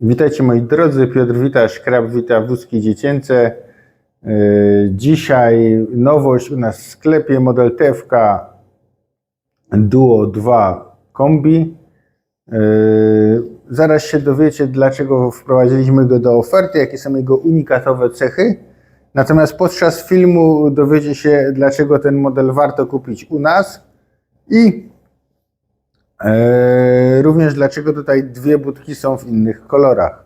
Witajcie moi drodzy, Piotr wita, Szkrab wita, wózki dziecięce. Yy, Dzisiaj nowość u nas w sklepie, model TFK Duo 2 Kombi. Yy, Zaraz się dowiecie, dlaczego wprowadziliśmy go do oferty, jakie są jego unikatowe cechy. Natomiast podczas filmu dowiecie się, dlaczego ten model warto kupić u nas i E, Również dlaczego tutaj dwie budki są w innych kolorach.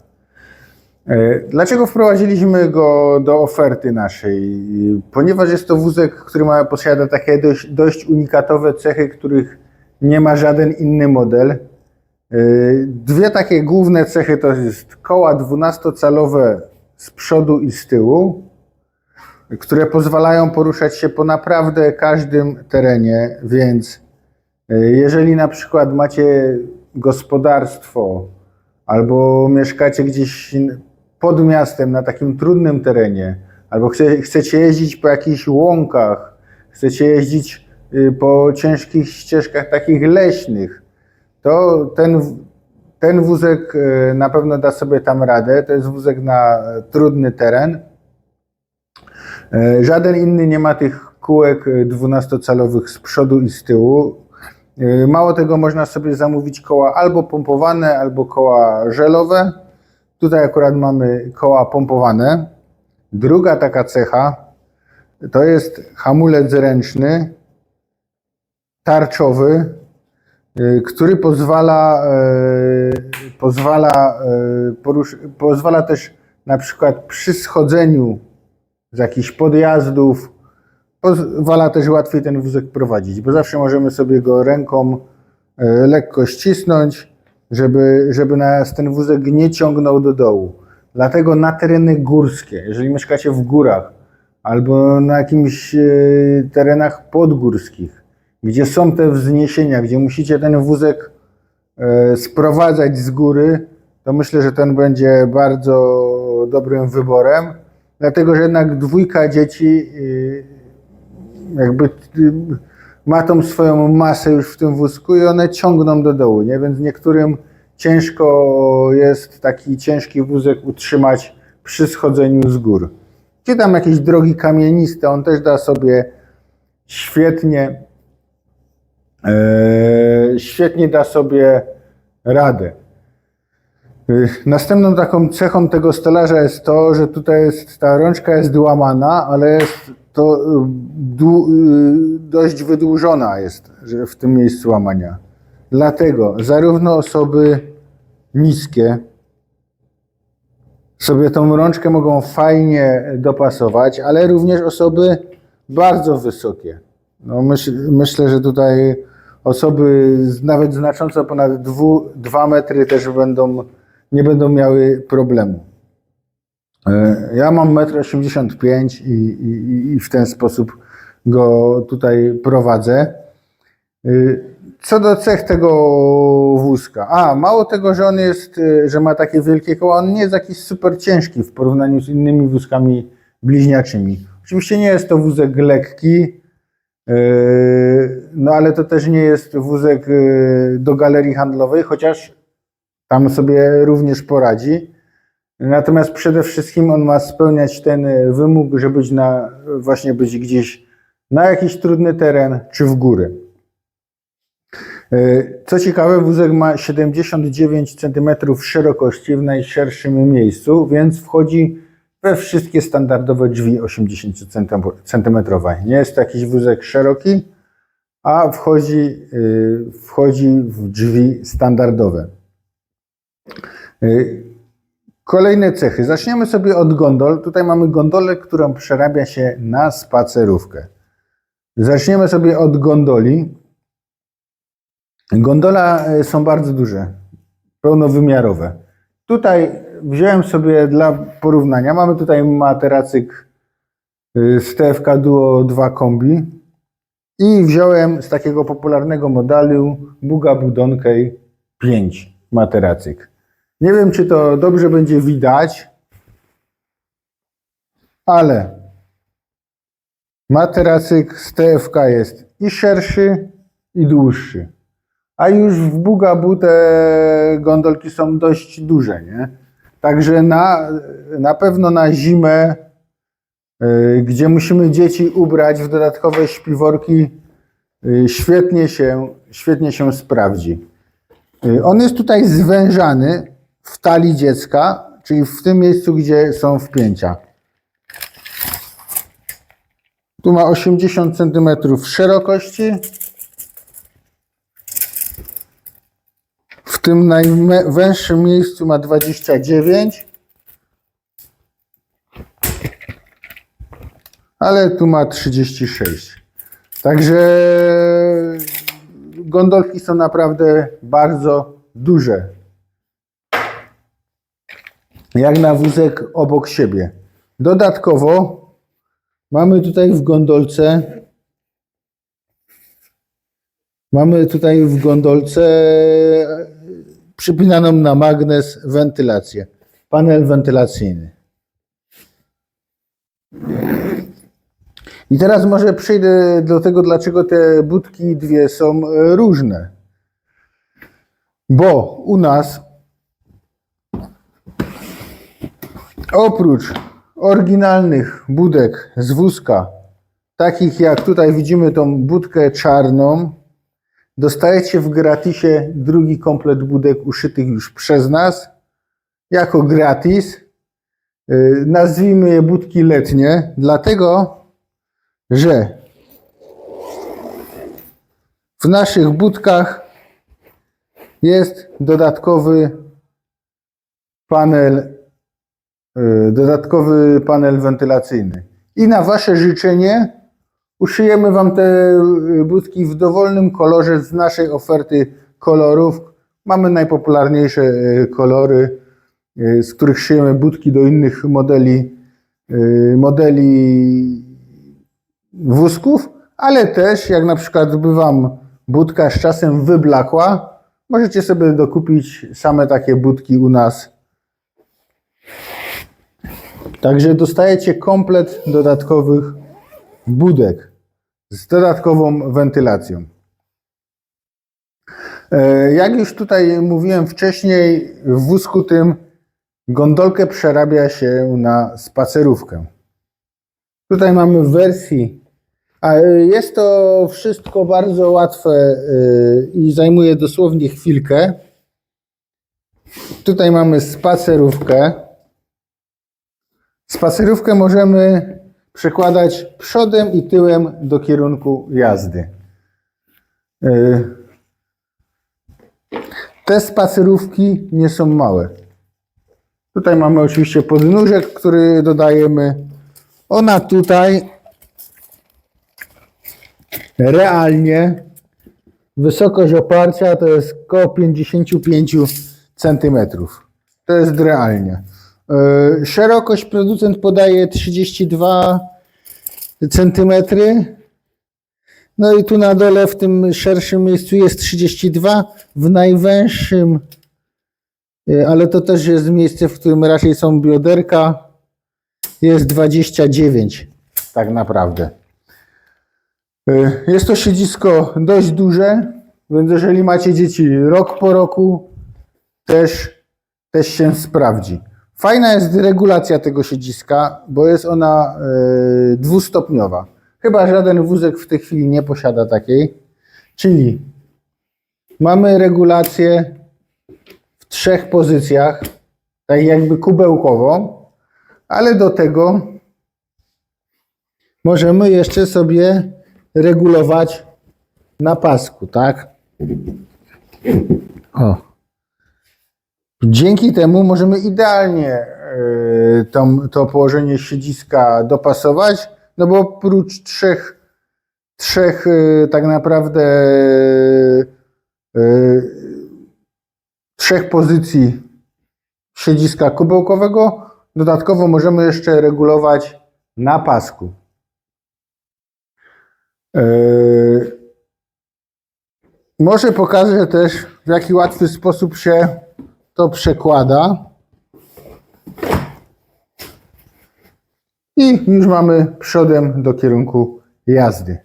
E, Dlaczego wprowadziliśmy go do oferty naszej? Ponieważ jest to wózek, który ma, posiada takie dość, dość unikatowe cechy, których nie ma żaden inny model. E, Dwie takie główne cechy to jest koła 12-calowe z przodu i z tyłu, które pozwalają poruszać się po naprawdę każdym terenie, więc E, jeżeli na przykład macie gospodarstwo albo mieszkacie gdzieś pod miastem na takim trudnym terenie, albo chce, chcecie jeździć po jakichś łąkach, chcecie jeździć y, po ciężkich ścieżkach takich leśnych, to ten, ten wózek y, na pewno da sobie tam radę. To jest wózek na e, trudny teren. E, Żaden inny nie ma tych kółek e, 12-calowych z przodu i z tyłu. E, Mało tego, można sobie zamówić koła albo pompowane, albo koła żelowe. Tutaj akurat mamy koła pompowane. Druga taka cecha to jest hamulec ręczny, tarczowy, e, który pozwala, e, pozwala, pozwala też na przykład przy schodzeniu z jakichś podjazdów, pozwala też łatwiej ten wózek prowadzić, bo zawsze możemy sobie go ręką e, lekko ścisnąć, żeby, żeby nas ten wózek nie ciągnął do dołu. Dlatego na tereny górskie, jeżeli mieszkacie w górach albo na jakimś e, terenach podgórskich, gdzie są te wzniesienia, gdzie musicie ten wózek e, sprowadzać z góry, to myślę, że ten będzie bardzo dobrym wyborem, dlatego że jednak dwójka dzieci jakby y, ma tą swoją masę już w tym wózku i one ciągną do dołu, nie? Więc niektórym ciężko jest taki ciężki wózek utrzymać przy schodzeniu z gór. Gdzie tam jakieś drogi kamieniste, on też da sobie świetnie, e, świetnie da sobie radę. Y, Następną taką cechą tego stolarza jest to, że tutaj jest, ta rączka jest łamana, ale jest to y, y, dość wydłużona jest że w tym miejscu łamania. Dlatego zarówno osoby niskie sobie tą rączkę mogą fajnie dopasować, ale również osoby bardzo wysokie. No myśl, myślę, że tutaj osoby nawet znacząco ponad 2 metry też będą, nie będą miały problemu. E, Ja mam 1,85 m i, i, i w ten sposób go tutaj prowadzę. Y, Co do cech tego wózka. A, mało tego, że on jest, y, że ma takie wielkie koła, on nie jest jakiś super ciężki w porównaniu z innymi wózkami bliźniaczymi. Oczywiście nie jest to wózek lekki, no ale to też nie jest wózek do galerii handlowej, chociaż tam sobie również poradzi. Natomiast przede wszystkim on ma spełniać ten y, wymóg, żeby być na, właśnie być gdzieś na jakiś trudny teren czy w góry. Y, Co ciekawe, wózek ma 79 cm szerokości w najszerszym miejscu, więc wchodzi we wszystkie standardowe drzwi 80 cm. Nie jest to jakiś wózek szeroki, a wchodzi, y, wchodzi w drzwi standardowe. Kolejne cechy. Zaczniemy sobie od gondol. Tutaj mamy gondolę, którą przerabia się na spacerówkę. Zaczniemy sobie od gondoli. Gondola e, są bardzo duże, pełnowymiarowe. Tutaj wziąłem sobie dla porównania, mamy tutaj materacyk z TFK Duo 2 Kombi i wziąłem z takiego popularnego modelu Buga Budonkej 5 materacyk. Nie wiem, czy to dobrze będzie widać, ale materacyk z TFK jest i szerszy, i dłuższy. a już w Bugabu te gondolki są dość duże, nie? Także na, na pewno na zimę, y, gdzie musimy dzieci ubrać w dodatkowe śpiworki, y, świetnie się, świetnie się sprawdzi. Y, On jest tutaj zwężany w talii dziecka, czyli w tym miejscu, gdzie są wpięcia. Tu ma 80 cm szerokości. W tym najwęższym miejscu ma 29. Ale tu ma 36. Także gondolki są naprawdę bardzo duże. Jak na wózek obok siebie. Dodatkowo mamy tutaj w gondolce mamy tutaj w gondolce przypinaną na magnes wentylację. Panel wentylacyjny. I teraz może przejdę do tego, dlaczego te budki dwie są e, różne. Bo u nas oprócz oryginalnych budek z wózka, takich jak tutaj widzimy tą budkę czarną, dostajecie w gratisie drugi komplet budek uszytych już przez nas, jako gratis. Yy, Nazwijmy je budki letnie, dlatego że w naszych budkach jest dodatkowy panel, dodatkowy panel wentylacyjny. I na Wasze życzenie uszyjemy Wam te yy, budki w dowolnym kolorze z naszej oferty kolorów. Mamy najpopularniejsze yy, kolory, z których szyjemy budki do innych modeli, modeli wózków, ale też jak na przykład by Wam budka z czasem wyblakła, możecie sobie dokupić same takie budki u nas. Także dostajecie komplet dodatkowych budek z dodatkową wentylacją. E, Jak już tutaj mówiłem wcześniej, w wózku tym gondolkę przerabia się na spacerówkę. Tutaj mamy w wersji, a y, jest to wszystko bardzo łatwe y, i zajmuje dosłownie chwilkę. Tutaj mamy spacerówkę. Spacerówkę możemy przekładać przodem i tyłem do kierunku jazdy. Y, Te spacerówki nie są małe. Tutaj mamy oczywiście podnóżek, który dodajemy. Ona tutaj realnie wysokość oparcia to jest około 55 cm. To jest realnie. Yy, Szerokość producent podaje 32 cm. No i tu na dole w tym szerszym miejscu jest 32. W najwęższym, yy, ale to też jest miejsce, w którym raczej są bioderka, jest 29 tak naprawdę. Y, Jest to siedzisko dość duże, więc jeżeli macie dzieci rok po roku, też, też się sprawdzi. Fajna jest regulacja tego siedziska, bo jest ona y, dwustopniowa. Chyba żaden wózek w tej chwili nie posiada takiej. Czyli mamy regulację w trzech pozycjach, tak jakby kubełkową, ale do tego możemy jeszcze sobie regulować na pasku, tak? O. Dzięki temu możemy idealnie y, tą, to położenie siedziska dopasować, no bo oprócz trzech, trzech y, tak naprawdę y, trzech pozycji siedziska kubełkowego, dodatkowo możemy jeszcze regulować na pasku. Może pokażę też, w jaki łatwy sposób się to przekłada. I już mamy przodem do kierunku jazdy.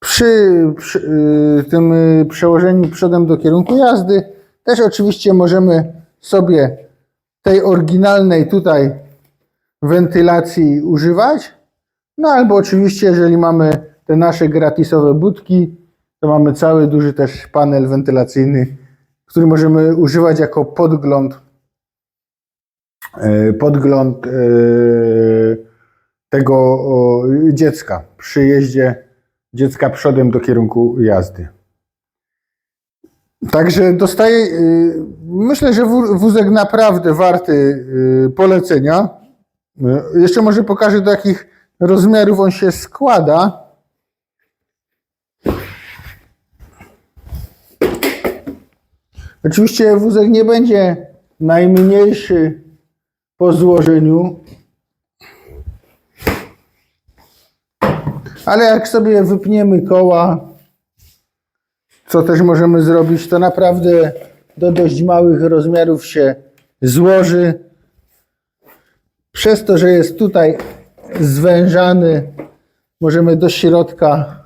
Przy, przy y, tym y, przełożeniu przodem do kierunku jazdy też oczywiście możemy sobie tej oryginalnej tutaj wentylacji używać. No albo oczywiście, jeżeli mamy te nasze gratisowe budki, to mamy cały duży też panel wentylacyjny, który możemy używać jako podgląd e, podgląd e, tego dziecka przy jeździe dziecka przodem do kierunku jazdy. Także dostaję, y, myślę, że wó- wózek naprawdę warty polecenia. Jeszcze może pokażę do jakich rozmiarów on się składa. Oczywiście wózek nie będzie najmniejszy po złożeniu, ale jak sobie wypniemy koła, co też możemy zrobić, to naprawdę do dość małych rozmiarów się złoży. Przez to, że jest tutaj zwężany, możemy do środka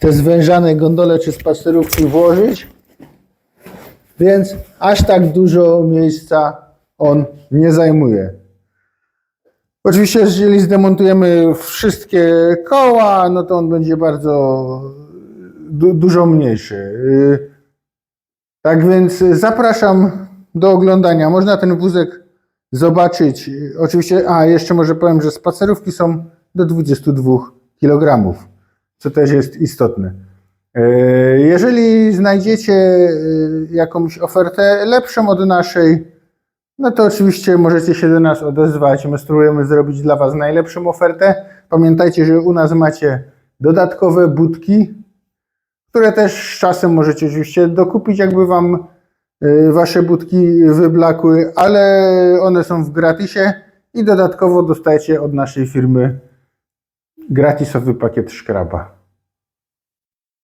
te zwężane gondole czy spacerówki włożyć, więc aż tak dużo miejsca on nie zajmuje. Oczywiście, jeżeli zdemontujemy wszystkie koła, no to on będzie bardzo du dużo mniejszy. Yy, Tak więc zapraszam do oglądania. Można ten wózek zobaczyć. Oczywiście, a jeszcze może powiem, że spacerówki są do 22 kg, co też jest istotne. Yy, Jeżeli znajdziecie yy, jakąś ofertę lepszą od naszej, no to oczywiście możecie się do nas odezwać. My spróbujemy zrobić dla Was najlepszą ofertę. Pamiętajcie, że u nas macie dodatkowe budki, które też z czasem możecie oczywiście dokupić, jakby Wam y, Wasze budki wyblakły, ale one są w gratisie i dodatkowo dostajecie od naszej firmy gratisowy pakiet szkraba.